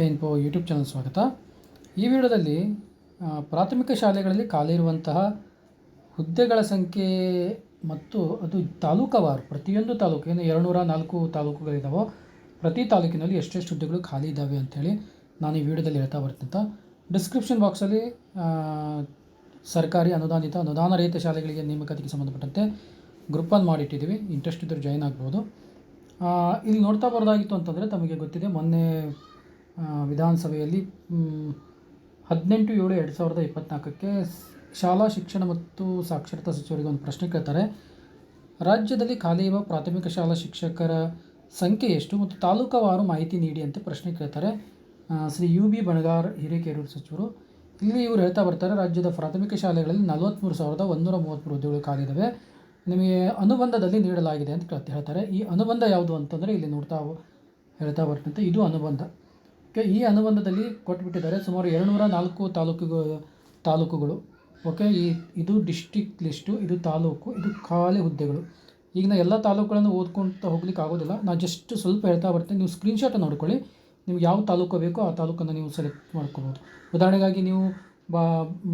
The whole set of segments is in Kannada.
ಕೆಫೆ ಇನ್ಫೋ ಯೂಟ್ಯೂಬ್ ಚಾನಲ್ ಸ್ವಾಗತ. ಈ ವಿಡಿಯೋದಲ್ಲಿ ಪ್ರಾಥಮಿಕ ಶಾಲೆಗಳಲ್ಲಿ ಖಾಲಿ ಇರುವಂತಹ ಹುದ್ದೆಗಳ ಸಂಖ್ಯೆ ಮತ್ತು ಅದು ತಾಲೂಕವಾರು ಪ್ರತಿಯೊಂದು ತಾಲೂಕು, ಏನು ಎರಡುನೂರ ನಾಲ್ಕು ತಾಲೂಕುಗಳಿದ್ದಾವೋ ಪ್ರತಿ ತಾಲೂಕಿನಲ್ಲಿ ಎಷ್ಟೆಷ್ಟು ಹುದ್ದೆಗಳು ಖಾಲಿ ಇದ್ದಾವೆ ಅಂಥೇಳಿ ನಾನು ಈ ವಿಡಿಯೋದಲ್ಲಿ ಹೇಳ್ತಾ ಬರ್ತಿಂತ ಡಿಸ್ಕ್ರಿಪ್ಷನ್ ಬಾಕ್ಸಲ್ಲಿ ಸರ್ಕಾರಿ ಅನುದಾನಿತ, ಅನುದಾನ ರಹಿತ ಶಾಲೆಗಳಿಗೆ ನೇಮಕಾತಿಗೆ ಸಂಬಂಧಪಟ್ಟಂತೆ ಗ್ರೂಪನ್ನು ಮಾಡಿಟ್ಟಿದ್ದೀವಿ. ಇಂಟ್ರೆಸ್ಟ್ ಇದ್ದರೆ ಜಾಯ್ನ್ ಆಗ್ಬೋದು. ಇಲ್ಲಿ ನೋಡ್ತಾ ಬರೋದಾಗಿತ್ತು ಅಂತಂದರೆ ತಮಗೆ ಗೊತ್ತಿದೆ, ಮೊನ್ನೆ ವಿಧಾನಸಭೆಯಲ್ಲಿ ಹದಿನೆಂಟು ಏಳು ಎರಡು ಸಾವಿರದ ಇಪ್ಪತ್ತ್ನಾಲ್ಕಕ್ಕೆ ಶಾಲಾ ಶಿಕ್ಷಣ ಮತ್ತು ಸಾಕ್ಷರತಾ ಸಚಿವರಿಗೆ ಒಂದು ಪ್ರಶ್ನೆ ಕೇಳ್ತಾರೆ. ರಾಜ್ಯದಲ್ಲಿ ಖಾಲಿ ಇರುವ ಪ್ರಾಥಮಿಕ ಶಾಲಾ ಶಿಕ್ಷಕರ ಸಂಖ್ಯೆ ಎಷ್ಟು ಮತ್ತು ತಾಲೂಕವಾರು ಮಾಹಿತಿ ನೀಡಿ ಅಂತ ಪ್ರಶ್ನೆ ಕೇಳ್ತಾರೆ. ಶ್ರೀ ಯು ಬಿ ಬಣಗಾರ್ ಹಿರೇಕೆರೂರು ಸಚಿವರು. ಇಲ್ಲಿ ಇವರು ಹೇಳ್ತಾ ಬರ್ತಾರೆ, ರಾಜ್ಯದ ಪ್ರಾಥಮಿಕ ಶಾಲೆಗಳಲ್ಲಿ ನಲವತ್ತ್ಮೂರು ಸಾವಿರದ ಒಂದೂರ ಮೂವತ್ತ್ಮೂರು ಹುದ್ದೆಗಳು ಖಾಲಿ ಇದ್ದಾವೆ ನಿಮಗೆ ಅನುಬಂಧದಲ್ಲಿ ನೀಡಲಾಗಿದೆ ಅಂತ ಹೇಳ್ತಾರೆ. ಈ ಅನುಬಂಧ ಯಾವುದು ಅಂತಂದರೆ ಇಲ್ಲಿ ನೋಡ್ತಾ ಹೇಳ್ತಾ ಬರ್ತಂತೆ ಇದು ಅನುಬಂಧ. ಓಕೆ, ಈ ಅನುಬಂಧದಲ್ಲಿ ಕೊಟ್ಬಿಟ್ಟಿದ್ದಾರೆ ಸುಮಾರು ಎರಡುನೂರ ನಾಲ್ಕು ತಾಲೂಕುಗಳು ತಾಲೂಕುಗಳು. ಓಕೆ, ಈ, ಇದು ಡಿಸ್ಟಿಕ್ ಲಿಸ್ಟು ಇದು ತಾಲೂಕು, ಇದು ಖಾಲಿ ಹುದ್ದೆಗಳು. ಈಗ ನಾ ಎಲ್ಲ ತಾಲೂಕುಗಳನ್ನು ಓದ್ಕೊಳ್ತಾ ಹೋಗ್ಲಿಕ್ಕೆ ಆಗೋದಿಲ್ಲ. ನಾನು ಜಸ್ಟ್ ಸ್ವಲ್ಪ ಹೇಳ್ತಾ ಬರ್ತೀನಿ. ನೀವು ಸ್ಕ್ರೀನ್ಶಾಟ್ ನೋಡ್ಕೊಳ್ಳಿ. ನಿಮ್ಗೆ ಯಾವ ತಾಲೂಕು ಬೇಕೋ ಆ ತಾಲೂಕನ್ನು ನೀವು ಸೆಲೆಕ್ಟ್ ಮಾಡ್ಕೋಬೋದು. ಉದಾಹರಣೆಗಾಗಿ ನೀವು ಬಾ,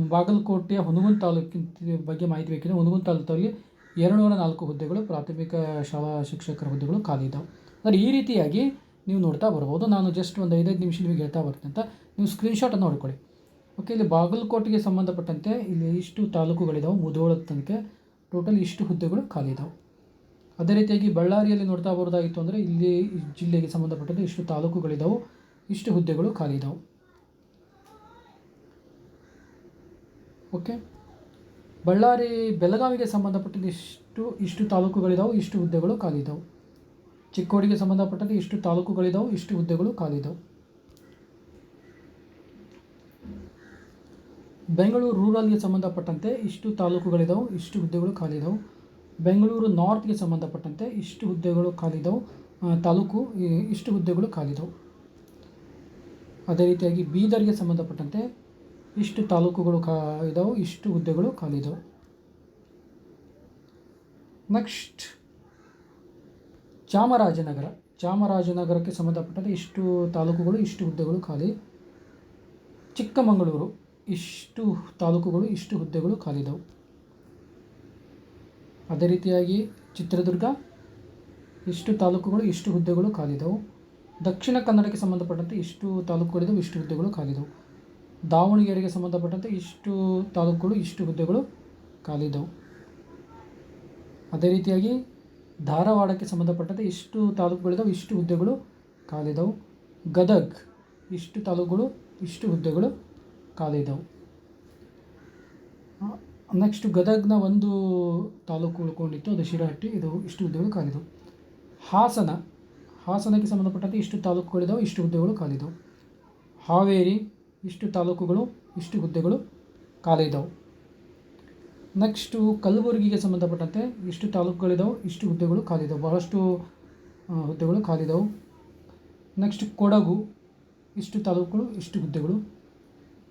ಬಾಗಲಕೋಟೆಯ ಹುನಗುಂದ ತಾಲೂಕಿನ ಬಗ್ಗೆ ಮಾಹಿತಿ ಬೇಕಿದ್ರೆ ಹುನಗುಂದ ತಾಲೂಕಲ್ಲಿ ಎರಡುನೂರ ನಾಲ್ಕು ಹುದ್ದೆಗಳು ಪ್ರಾಥಮಿಕ ಶಾಲಾ ಶಿಕ್ಷಕರ ಹುದ್ದೆಗಳು ಖಾಲಿ ಇದ್ದಾವೆ ಅಂದರೆ ಈ ರೀತಿಯಾಗಿ ನೀವು ನೋಡ್ತಾ ಬರ್ಬೋದು. ನಾನು ಜಸ್ಟ್ ಒಂದು ಐದೈದು ನಿಮಿಷ ನಿಮಗೆ ಹೇಳ್ತಾ ಬರ್ತೀನಿ ಅಂತ. ನೀವು ಸ್ಕ್ರೀನ್ಶಾಟನ್ನು ನೋಡ್ಕೊಳ್ಳಿ. ಓಕೆ ಇಲ್ಲಿ ಬಾಗಲಕೋಟೆಗೆ ಸಂಬಂಧಪಟ್ಟಂತೆ ಇಲ್ಲಿ ಇಷ್ಟು ತಾಲೂಕುಗಳಿದ್ದಾವೆ ಮುಧೋಳ ತನಕ ಟೋಟಲ್ ಇಷ್ಟು ಹುದ್ದೆಗಳು ಖಾಲಿ ಇದಾವೆ. ಅದೇ ರೀತಿಯಾಗಿ ಬಳ್ಳಾರಿಯಲ್ಲಿ ನೋಡ್ತಾ ಬರೋದಾಗಿತ್ತು ಅಂದರೆ ಇಲ್ಲಿ ಜಿಲ್ಲೆಗೆ ಸಂಬಂಧಪಟ್ಟಂತೆ ಇಷ್ಟು ತಾಲೂಕುಗಳಿದ್ದಾವೆ ಇಷ್ಟು ಹುದ್ದೆಗಳು ಖಾಲಿ ಇದಾವೆ. ಓಕೆ ಬಳ್ಳಾರಿ ಬೆಳಗಾವಿಗೆ ಸಂಬಂಧಪಟ್ಟಂತೆ ಇಷ್ಟು ಇಷ್ಟು ತಾಲೂಕುಗಳಿದ್ದಾವೆ ಇಷ್ಟು ಹುದ್ದೆಗಳು ಖಾಲಿ ಇದಾವೆ. ಚಿಕ್ಕೋಡಿಗೆ ಸಂಬಂಧಪಟ್ಟಂತೆ ಇಷ್ಟು ತಾಲೂಕುಗಳಿದಾವೆ, ಇಷ್ಟು ಹುದ್ದೆಗಳು ಖಾಲಿದವು. ಬೆಂಗಳೂರು ರೂರಲ್ಗೆ ಸಂಬಂಧಪಟ್ಟಂತೆ ಇಷ್ಟು ತಾಲೂಕುಗಳಿದಾವೆ, ಇಷ್ಟು ಹುದ್ದೆಗಳು ಖಾಲಿದವು. ಬೆಂಗಳೂರು ನಾರ್ತ್ಗೆ ಸಂಬಂಧಪಟ್ಟಂತೆ ಇಷ್ಟು ಹುದ್ದೆಗಳು ಖಾಲಿದವು. ತಾಲೂಕು ಇಷ್ಟು ಹುದ್ದೆಗಳು ಖಾಲಿದವು. ಅದೇ ರೀತಿಯಾಗಿ ಬೀದರ್ಗೆ ಸಂಬಂಧಪಟ್ಟಂತೆ ಇಷ್ಟು ತಾಲೂಕುಗಳು ಖಾ ಇಷ್ಟು ಹುದ್ದೆಗಳು ಖಾಲಿದವು. ನೆಕ್ಸ್ಟ್. ಚಾಮರಾಜನಗರ. ಚಾಮರಾಜನಗರಕ್ಕೆ ಸಂಬಂಧಪಟ್ಟಂತೆ ಇಷ್ಟು ತಾಲೂಕುಗಳು, ಇಷ್ಟು ಹುದ್ದೆಗಳು ಖಾಲಿ. ಚಿಕ್ಕಮಗಳೂರು, ಇಷ್ಟು ತಾಲೂಕುಗಳು, ಇಷ್ಟು ಹುದ್ದೆಗಳು ಖಾಲಿದವು ಅದೇ ರೀತಿಯಾಗಿ ಚಿತ್ರದುರ್ಗ, ಇಷ್ಟು ತಾಲೂಕುಗಳು, ಇಷ್ಟು ಹುದ್ದೆಗಳು ಖಾಲಿದವು ದಕ್ಷಿಣ ಕನ್ನಡಕ್ಕೆ ಸಂಬಂಧಪಟ್ಟಂತೆ ಇಷ್ಟು ತಾಲೂಕುಗಳಿದವು ಇಷ್ಟು ಹುದ್ದೆಗಳು ಖಾಲಿದವು ದಾವಣಗೆರೆಗೆ ಸಂಬಂಧಪಟ್ಟಂತೆ ಇಷ್ಟು ತಾಲೂಕುಗಳು, ಇಷ್ಟು ಹುದ್ದೆಗಳು ಖಾಲಿದವು ಅದೇ ರೀತಿಯಾಗಿ ಧಾರವಾಡಕ್ಕೆ ಸಂಬಂಧಪಟ್ಟಂತೆ ಇಷ್ಟು ತಾಲೂಕುಗಳಿದಾವೆ ಇಷ್ಟು ಹುದ್ದೆಗಳು ಖಾಲಿದವು ಗದಗ್, ಇಷ್ಟು ತಾಲೂಕುಗಳು, ಇಷ್ಟು ಹುದ್ದೆಗಳು ಖಾಲಿ ಇದಾವೆ ನೆಕ್ಸ್ಟ್ ಗದಗ್ನ ಒಂದು ತಾಲೂಕು ಉಳ್ಕೊಂಡಿತ್ತು, ಅದು ಶಿರಹಟ್ಟಿ ಇದು ಇಷ್ಟು ಹುದ್ದೆಗಳು ಖಾಲಿದವು ಹಾಸನ, ಹಾಸನಕ್ಕೆ ಸಂಬಂಧಪಟ್ಟಂತೆ ಇಷ್ಟು ತಾಲೂಕುಗಳಿದಾವೆ ಇಷ್ಟು ಹುದ್ದೆಗಳು ಖಾಲಿದವು ಹಾವೇರಿ, ಇಷ್ಟು ತಾಲೂಕುಗಳು, ಇಷ್ಟು ಹುದ್ದೆಗಳು ಖಾಲಿ ಇದಾವೆ ನೆಕ್ಸ್ಟು ಕಲಬುರಗಿಗೆ ಸಂಬಂಧಪಟ್ಟಂತೆ ಇಷ್ಟು ತಾಲೂಕುಗಳಿದಾವೆ, ಇಷ್ಟು ಹುದ್ದೆಗಳು ಖಾಲಿದಾವೆ, ಬಹಳಷ್ಟು ಹುದ್ದೆಗಳು ಖಾಲಿದಾವೆ. ನೆಕ್ಸ್ಟ್ ಕೊಡಗು, ಇಷ್ಟು ತಾಲೂಕುಗಳು, ಇಷ್ಟು ಹುದ್ದೆಗಳು.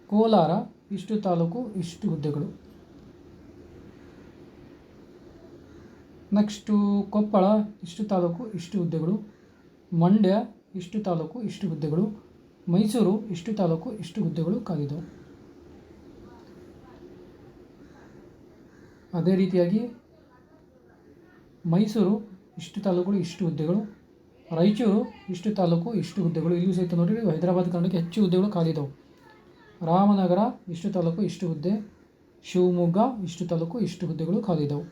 ಕೋಲಾರ, ಇಷ್ಟು ತಾಲೂಕು, ಇಷ್ಟು ಹುದ್ದೆಗಳು. ನೆಕ್ಸ್ಟು ಕೊಪ್ಪಳ, ಇಷ್ಟು ತಾಲೂಕು, ಇಷ್ಟು ಹುದ್ದೆಗಳು. ಮಂಡ್ಯ, ಇಷ್ಟು ತಾಲೂಕು, ಇಷ್ಟು ಹುದ್ದೆಗಳು. ಮೈಸೂರು, ಇಷ್ಟು ತಾಲೂಕು, ಇಷ್ಟು ಹುದ್ದೆಗಳು ಖಾಲಿದವು. ಅದೇ ರೀತಿಯಾಗಿ ಮೈಸೂರು ಇಷ್ಟು ತಾಲೂಕುಗಳು, ಇಷ್ಟು ಹುದ್ದೆಗಳು, ರಾಯಚೂರು ಇಷ್ಟು ತಾಲೂಕು, ಇಷ್ಟು ಹುದ್ದೆಗಳು, ಇಲ್ಲಿಯೂ ಸಹಿತ ನೋಡಿ ಹೈದರಾಬಾದ್ ಕಾರಣಕ್ಕೆ ಹೆಚ್ಚು ಹುದ್ದೆಗಳು ಖಾಲಿದವು ರಾಮನಗರ ಇಷ್ಟು ತಾಲೂಕು, ಇಷ್ಟು ಹುದ್ದೆ, ಶಿವಮೊಗ್ಗ ಇಷ್ಟು ತಾಲೂಕು, ಇಷ್ಟು ಹುದ್ದೆಗಳು ಖಾಲಿದವು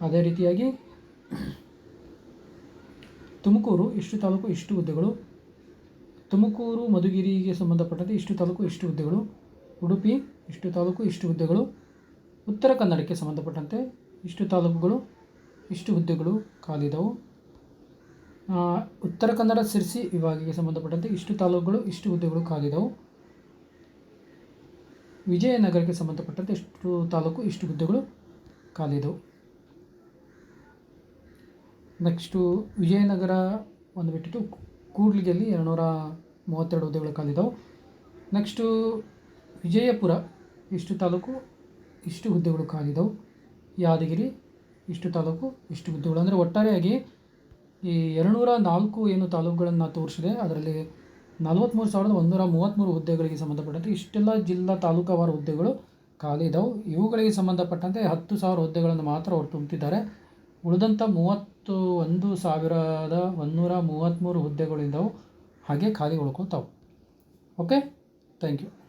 ಅದೇ ರೀತಿಯಾಗಿ ತುಮಕೂರು ಇಷ್ಟು ತಾಲೂಕು, ಇಷ್ಟು ಹುದ್ದೆಗಳು, ತುಮಕೂರು, ಮಧುಗಿರಿಗೆ ಸಂಬಂಧಪಟ್ಟಂತೆ ಇಷ್ಟು ತಾಲೂಕು, ಇಷ್ಟು ಹುದ್ದೆಗಳು, ಉಡುಪಿ ಇಷ್ಟು ತಾಲೂಕು, ಇಷ್ಟು ಹುದ್ದೆಗಳು ಉತ್ತರ ಕನ್ನಡಕ್ಕೆ ಸಂಬಂಧಪಟ್ಟಂತೆ ಇಷ್ಟು ತಾಲೂಕುಗಳು, ಇಷ್ಟು ಹುದ್ದೆಗಳು ಖಾಲಿದವು. ಉತ್ತರ ಕನ್ನಡ ಸಿರಿಸಿ ವಿಭಾಗಕ್ಕೆ ಸಂಬಂಧಪಟ್ಟಂತೆ ಇಷ್ಟು ತಾಲೂಕುಗಳು, ಇಷ್ಟು ಹುದ್ದೆಗಳು ಖಾಲಿದವು. ವಿಜಯನಗರಕ್ಕೆ ಸಂಬಂಧಪಟ್ಟಂತೆ ಇಷ್ಟು ತಾಲೂಕು, ಇಷ್ಟು ಹುದ್ದೆಗಳು ಖಾಲಿದವು. ನೆಕ್ಸ್ಟು ವಿಜಯನಗರ ಒಂದು ಬಿಟ್ಟಿಟ್ಟು ಕೂಡ್ಲಿಗೆಯಲ್ಲಿ ಎರಡುನೂರ ಮೂವತ್ತೆರಡು ಹುದ್ದೆಗಳು ಖಾಲಿದವು. ನೆಕ್ಸ್ಟು ವಿಜಯಪುರ ಇಷ್ಟು ತಾಲೂಕು ಇಷ್ಟು ಹುದ್ದೆಗಳು ಖಾಲಿದವು ಯಾದಗಿರಿ ಇಷ್ಟು ತಾಲೂಕು, ಇಷ್ಟು ಹುದ್ದೆಗಳು. ಅಂದರೆ ಒಟ್ಟಾರೆಯಾಗಿ ಈ ಎರಡುನೂರ ನಾಲ್ಕು ಏನು ತಾಲೂಕುಗಳನ್ನು ತೋರಿಸಿದೆ. ಅದರಲ್ಲಿ ನಲವತ್ತ್ಮೂರು ಸಾವಿರದ ಒಂದೂರ ಮೂವತ್ತ್ಮೂರು ಹುದ್ದೆಗಳಿಗೆ ಸಂಬಂಧಪಟ್ಟಂತೆ ಇಷ್ಟೆಲ್ಲ ಜಿಲ್ಲಾ ತಾಲೂಕವಾರು ಹುದ್ದೆಗಳು ಖಾಲಿ ಇದಾವೆ ಇವುಗಳಿಗೆ ಸಂಬಂಧಪಟ್ಟಂತೆ ಹತ್ತು ಸಾವಿರ ಹುದ್ದೆಗಳನ್ನು ಮಾತ್ರ ಅವರು ತುಂಬುತ್ತಿದ್ದಾರೆ ಉಳಿದಂಥ ಮೂವತ್ತು ಒಂದು ಸಾವಿರದ ಒಂದೂರ ಮೂವತ್ತ್ಮೂರು ಹುದ್ದೆಗಳಿದ್ದಾವೆ ಹಾಗೆ ಖಾಲಿ ಉಳ್ಕೊತಾವೆ. ಓಕೆ? Thank you.